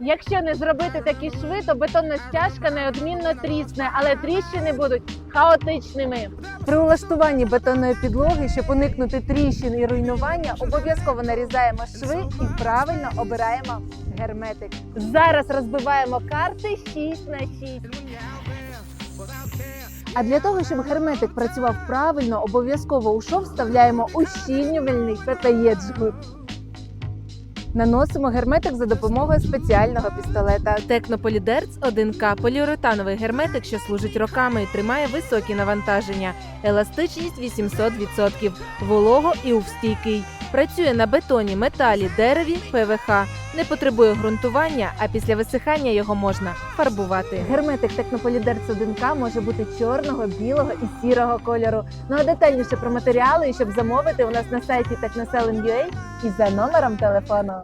Якщо не зробити такі шви, то бетонна стяжка неодмінно трісне, але тріщини будуть хаотичними. При улаштуванні бетонної підлоги, щоб уникнути тріщин і руйнування, обов'язково нарізаємо шви і правильно обираємо герметик. Зараз розбиваємо карти 6 на 6. А для того, щоб герметик працював правильно, обов'язково у шов вставляємо ущільнювальний ППЄ джгут. Наносимо герметик за допомогою спеціального пістолета. Технополідерц 1К поліуретановий герметик, що служить роками і тримає високі навантаження, еластичність 800%, волого і увстійкий. Працює на бетоні, металі, дереві, ПВХ. Не потребує ґрунтування, а після висихання його можна фарбувати. Герметик Технополідерц 1К може бути чорного, білого і сірого кольору. Ну а детальніше про матеріали, і щоб замовити у нас на сайті technoselling.ua і за номером телефону.